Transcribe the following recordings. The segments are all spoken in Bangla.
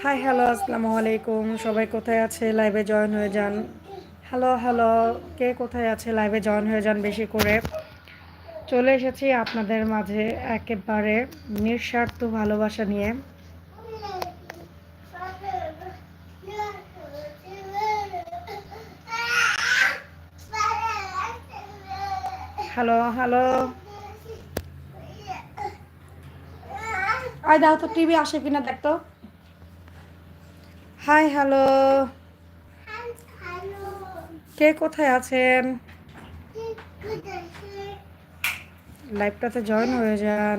হাই হ্যালো আসসালামু আলাইকুম সবাই কোথায় আছে? লাইভে জয়েন হয়ে যান। হ্যালো হ্যালো কে কোথায় আছে? লাইভে জয়েন হয়ে যান বেশি করে। চলে এসেছি আপনাদের মাঝে একেবারে নিঃস্বার্থ ভালোবাসা নিয়ে। হ্যালো হ্যালো আয় দাও তো, টিভি আসে কিনা দেখতো হাই হ্যালো কে কোথায় আছেন? লাইভটাতে জয়েন হয়ে যান।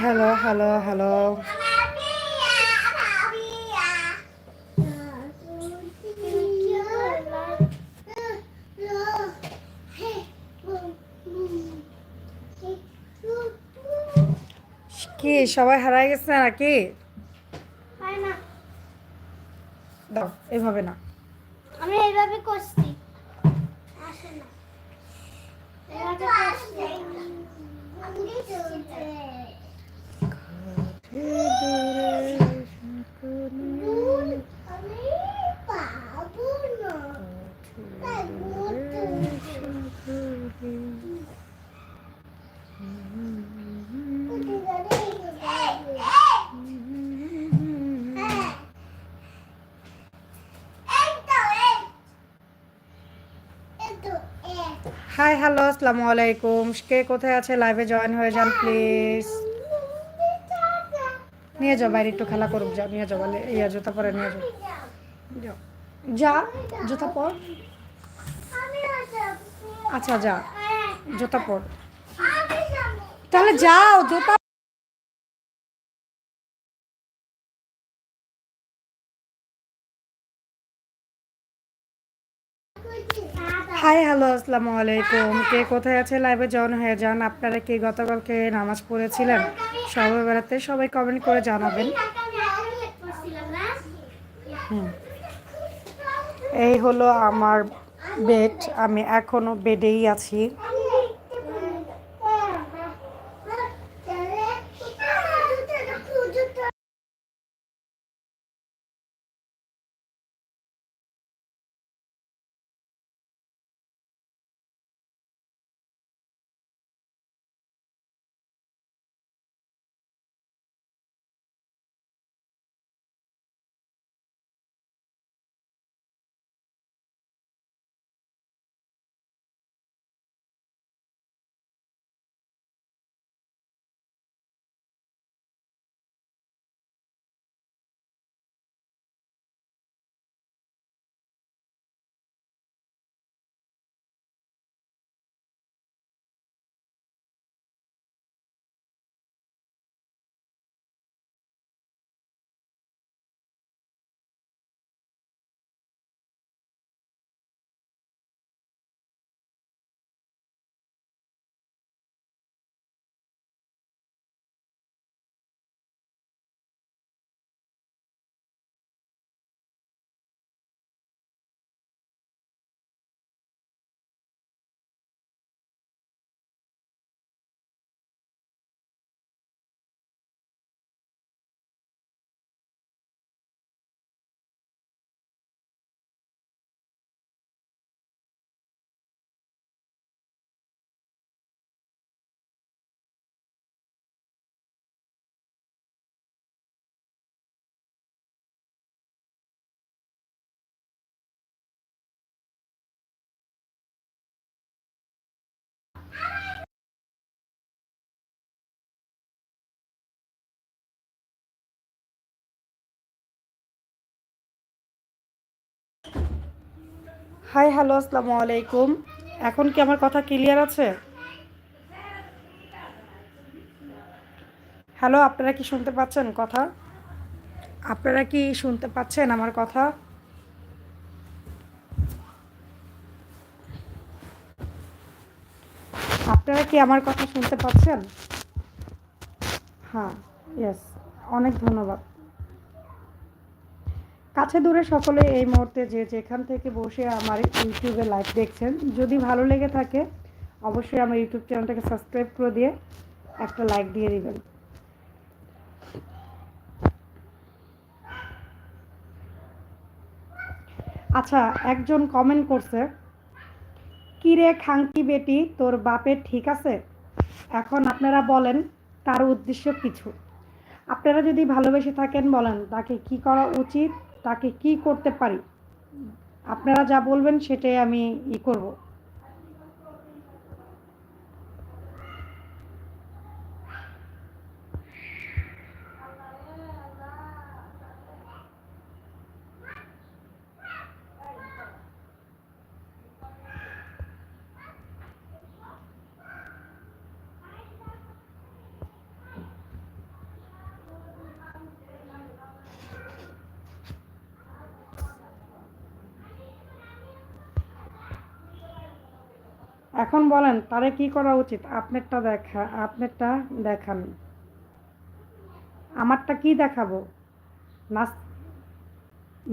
হ্যালো হ্যালো হ্যালো কি, সবাই হারাই গেছে নাকি? এভাবে না। আমি এইভাবে করছি। আসে না এইভাবে করছি আমি চলছে আমি পাবো না তাই হাই হ্যালো আসসালামু আলাইকুম কে কোথায় আছে? লাইভে জয়েন হয়ে যান প্লিজ নিয়ে যাও, বাইরে একটু খেলা করুক, যাও, নিয়ে যাও, বলে, ইয়া, জুতা পরে নিয়ে যাও। যাও। যা, জুতা পর। আচ্ছা যা, জুতা পর। তাহলে যাও, জুতা হ্যালো, আসসালামু আলাইকুম। কে কোথায় আছে লাইভে জয়েন হয়ে যান। আপনারা কি গতকালকে নামাজ পড়েছিলেন? সবাই বেড়াতে সবাই কমেন্ট করে জানাবেন। এই হলো আমার বেড আমি এখনও বেডেই আছি। হাই, হ্যালো, আসসালামু আলাইকুম। এখন কি আমার কথা ক্লিয়ার আছে? হ্যালো, আপনারা কি শুনতে পাচ্ছেন কথা? আপনারা কি শুনতে পাচ্ছেন আমার কথা? আপনারা কি আমার কথা শুনতে পাচ্ছেন? হ্যাঁ ইয়েস অনেক ধন্যবাদ। কাছে দূরে সকলে এই মুহূর্তে যে যেখান থেকে বসে আমার ইউটিউবে লাইভ দেখছেন, যদি ভালো লেগে থাকে, অবশ্যই আমার ইউটিউব চ্যানেলটাকে সাবস্ক্রাইব করে দিয়ে একটা লাইক দিয়ে দিবেন। আচ্ছা একজন কমেন্ট করছে কিরে খাঙ্কি বেটি, তোর বাপের ঠিক আছে? এখন আপনারা বলেন, তার উদ্দেশ্য কিছু। আপনারা যদি ভালোবেসে থাকেন বলেন, তাকে কি করা উচিত? তাকে কি করতে পারি? আপনারা যা বলবেন সেটাই আমি ই করব। এখন বলেন, তারে কি করা উচিত? আপনারটা দেখা, আপনারটা দেখান। আমারটা কি দেখাবো? নাস,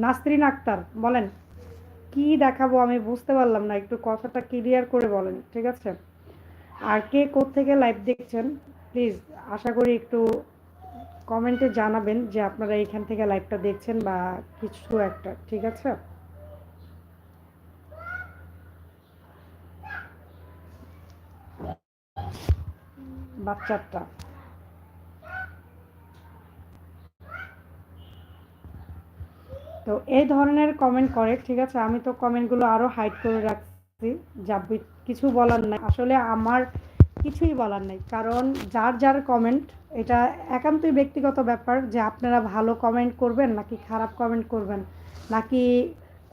নাসরিন আক্তার, বলেন, কি দেখাবো আমি বুঝতে পারলাম না, একটু কথাটা ক্লিয়ার করে বলেন, ঠিক আছে? আর কে থেকে লাইভ দেখছেন প্লিজ আশা করি একটু কমেন্টে জানাবেন যে আপনারা এখান থেকে লাইভটা দেখছেন বা কিছু একটা, ঠিক আছে? বাচ্চাটা। তো এই ধরনের কমেন্ট করে, ঠিক আছে? আমি তো কমেন্টগুলো আরও হাইড করে রাখছি, যা কিছু বলার নাই। আসলে আমার কিছুই বলার নেই, কারণ যার যার কমেন্ট এটা একান্তই ব্যক্তিগত ব্যাপার যে আপনারা ভালো কমেন্ট করবেন নাকি খারাপ কমেন্ট করবেন, নাকি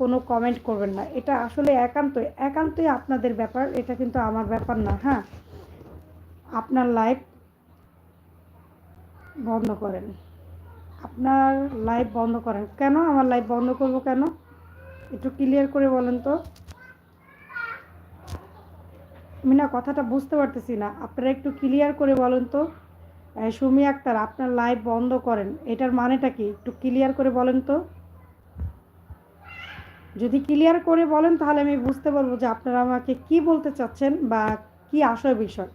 কোনো কমেন্ট করবেন না। এটা আসলে একান্তই একান্তই আপনাদের ব্যাপার, এটা কিন্তু আমার ব্যাপার না হ্যাঁ? আপনার লাইভ বন্ধ করেন। আপনার লাইভ বন্ধ করেন। কেন আমার লাইভ বন্ধ করব কেন? একটু ক্লিয়ার করে বলেন তো। আমি না কথাটা বুঝতে পারতেছি না। আপনারা একটু ক্লিয়ার করে বলেন তো। সুমি আক্তার, আপনার লাইভ বন্ধ করেন। এটার মানেটা কি? একটু ক্লিয়ার করে বলেন তো। যদি ক্লিয়ার করে বলেন তাহলে আমি বুঝতে পারব যে আপনারা আমাকে কি বলতে চাচ্ছেন বা কি আশয় বিষয়।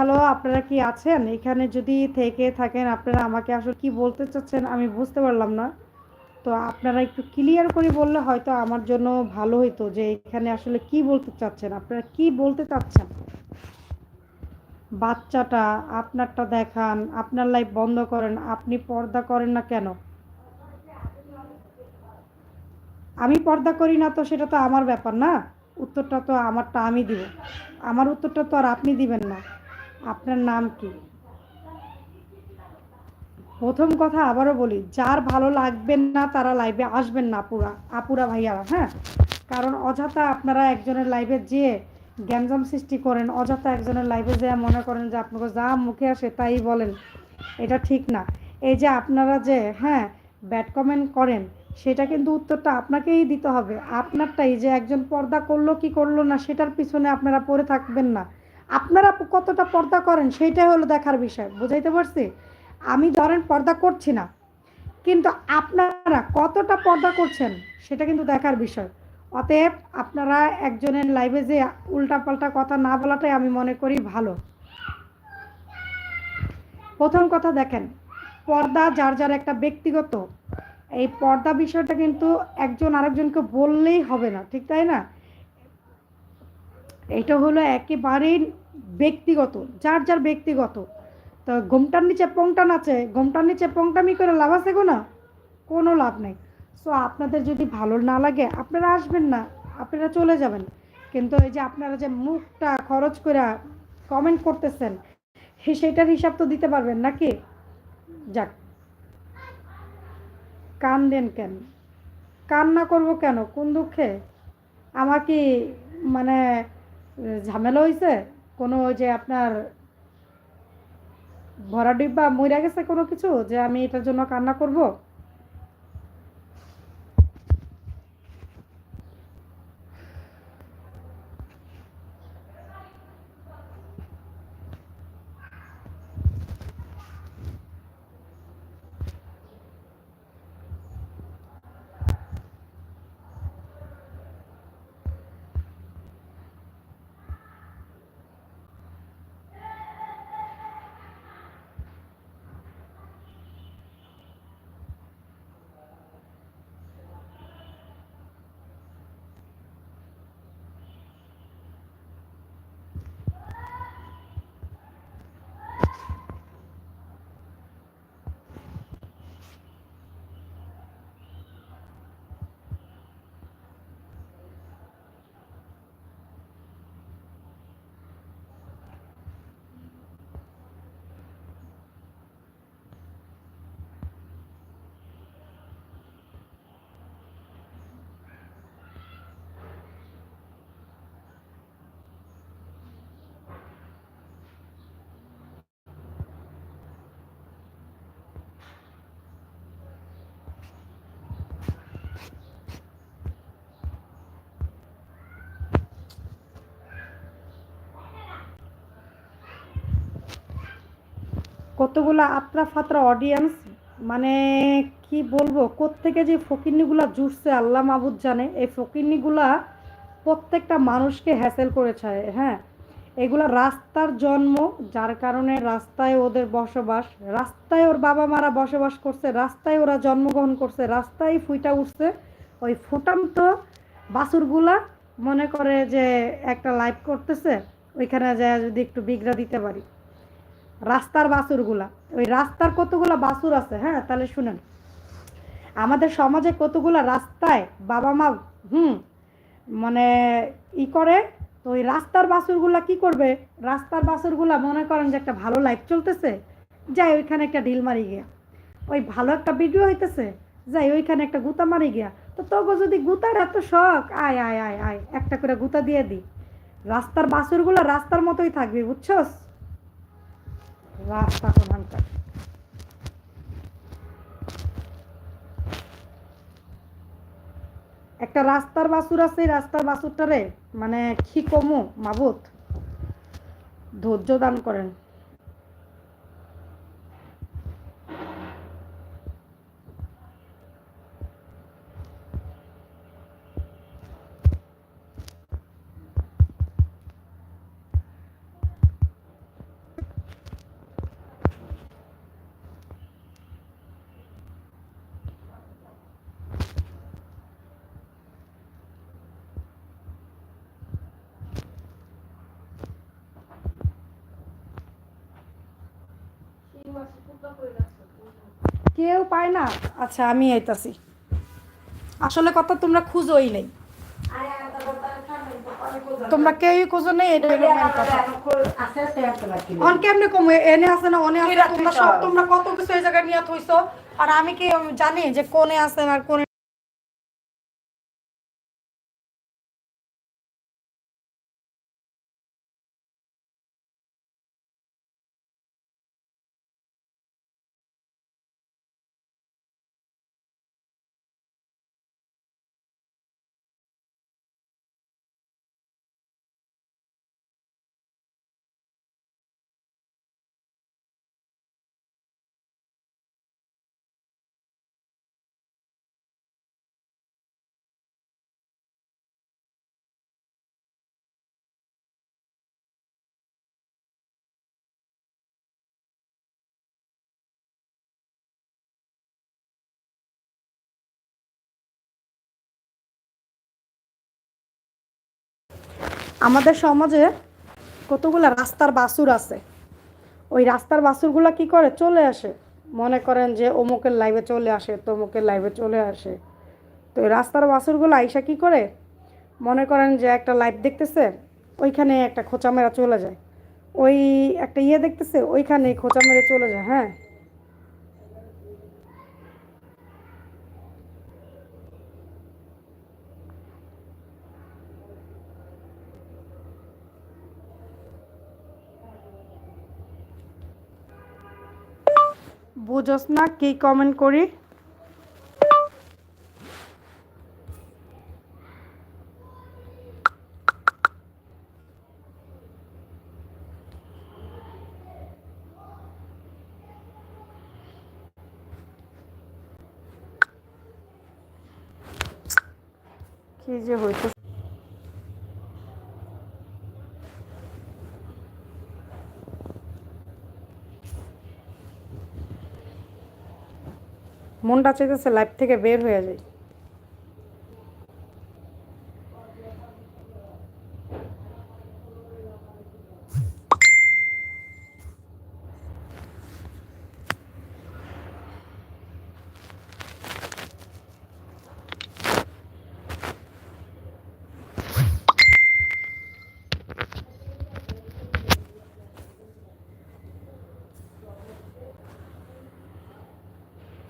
হ্যালো আপনারা কি আছেন? এখানে যদি থেকে থাকেন, আপনারা আমাকে আসলে কি বলতে চাচ্ছেন আমি বুঝতে পারলাম না। তো আপনারা একটু ক্লিয়ার করে বললে হয়তো আমার জন্য ভালো হইতো যে এখানে আসলে কি বলতে চাচ্ছেন? আপনারা কি বলতে চাচ্ছেন? বাচ্চাটা আপনারটা দেখান, আপনার লাইফ বন্ধ করেন, আপনি পর্দা করেন না কেন? আমি পর্দা করি না তো সেটা তো আমার ব্যাপার না। উত্তরটা তো আমারটা আমি দিব। আমার উত্তরটা তো আর আপনি দিবেন না। আপনার নাম কি? প্রথম কথা আবারও বলি, যার ভালো লাগবে না তারা লাইভে আসবেন না আপুরা আপুরা ভাইয়ারা হ্যাঁ? কারণ অযথা আপনারা একজনের লাইভে যেয়ে গ্যাঞ্জাম সৃষ্টি করেন, অযথা একজনের লাইভে যেয়ে মনে করেন যে আপনাকে যা মুখে আসে তাই বলেন, এটা ঠিক না। এই যে আপনারা যে হ্যাঁ ব্যাড কমেন্ট করেন, সেটা কিন্তু উত্তরটা আপনাকেই দিতে হবে। আপনারটাই যে একজন পর্দা করল কি করল না, সেটার পিছনে আপনারা পড়ে থাকবেন না। আপনারা কতটা পর্দা করেন সেইটাই হলো দেখার বিষয়, বুঝাইতে পারছি? আমি ধরেন পর্দা করছি না, কিন্তু আপনারা কতটা পর্দা করছেন সেটা কিন্তু দেখার বিষয়। অতএব আপনারা একজনের লাইভে যে উল্টাপাল্টা কথা না বলাটাই আমি মনে করি ভালো। প্রথম কথা দেখেন, পর্দা যার যার একটা ব্যক্তিগত, এই পর্দা বিষয়টা কিন্তু একজন আরেকজনকে বললেই হবে না, ঠিক তাই না? এটা হলো একেবারেই ব্যক্তিগত, যার যার ব্যক্তিগত। তো ঘুমটার নিচে পংটান আছে, ঘুমটার নিচে পংটামি করে লাভ আছে গো না কোনো লাভ নেই। সো আপনাদের যদি ভালো না লাগে, আপনারা আসবেন না, আপনারা চলে যাবেন। কিন্তু এই যে আপনারা যে মুখটা খরচ করে কমেন্ট করতেছেন সেটার হিসাব তো দিতে পারবেন নাকি? যাক। কান দেন কেন? কান্না করব কেন? কোন দুঃখে? আমাকে মানে ঝামেলা হয়েছে কোনো ওই যে আপনার ভরা ডিব্বা মইরা গেছে কোনো কিছু? যে আমি এটার জন্য কান্না করব? কতগুলা আত্রা ফাত্রা অডিয়েন্স মানে কি বলব, কোত্থেকে যে ফকিরনিগুলা জুটছে আল্লাহ মাহবুদ জানে, এই ফকিরনিগুলা প্রত্যেকটা মানুষকে হ্যাসেল করেছে হ্যাঁ। এগুলা রাস্তার জন্ম, যার কারণে রাস্তায় ওদের বসবাস, রাস্তায় ওর বাবা মারা বসবাস করছে, রাস্তায় ওরা জন্মগ্রহণ করছে, রাস্তায় ফুইটা উঠছে। ওই ফুটান্ত বাছুরগুলা মনে করে যে একটা লাইভ করতেছে, ওইখানে যায় যদি একটু বিগড়া দিতে পারি। রাস্তার বাছুরগুলা ওই রাস্তার কতগুলা বাসুর আছে হ্যাঁ তাহলে শুনেন। আমাদের সমাজে কতগুলা রাস্তায় বাবা মা, হুম মানে ই করে, তো ওই রাস্তার বাছুরগুলা কি করবে? রাস্তার বাছুরগুলা মনে করেন যে একটা ভালো লাইফ চলতেছে, যাই ওইখানে একটা ঢিল মারি গিয়া। ওই ভালো একটা ভিডিও হইতেছে, যাই ওইখানে একটা গুতা মারি গিয়া। তো তবু যদি গুতার এত শখ, আয় আয় আয় আয়, একটা করে গুতা দিয়ে দি। রাস্তার বাছুরগুলো রাস্তার মতোই থাকবে, বুঝছস? রাস্তা প্রধানকার একটা রাস্তার বাসুর আছে রাস্তার বাসুরটারে মানে কি কমু মাবুত ধৈর্য দান করেন। পায় না? আচ্ছা আমি আইতাছি। আসলে কথা তোমরা খুঁজোই নেই। তোমরা কেউই খুঁজো নেই এটা হলো main কথা। অন কেমনে কম? এনে আছে না অনে আছে? তোমরা সব তোমরা কত কিছু এই জায়গায় নিয়ে থইছো? আর আমি কি জানি যে কোনে আছে আর কোনে আমাদের সমাজে কতগুলো রাস্তার বাসুর আছে? ওই রাস্তার বাসুরগুলো কি করে? চলে আসে। মনে করেন যে অমুকের লাইভে চলে আসে, তমুকের লাইভে চলে আসে। তো ওই রাস্তার বাসুরগুলো আইসা কি করে? মনে করেন যে একটা লাইভ দেখতেছে, ওইখানে একটা খোঁচা মেরা চলে যায়। ওই একটা ইয়ে দেখতেছে, ওইখানে খোঁচা মেরে চলে যায় হ্যাঁ? বুঝোস না কি কমেন্ট করি? কি যে হইতো মনটা চাইতেছে লাইফ থেকে বের হয়ে যায়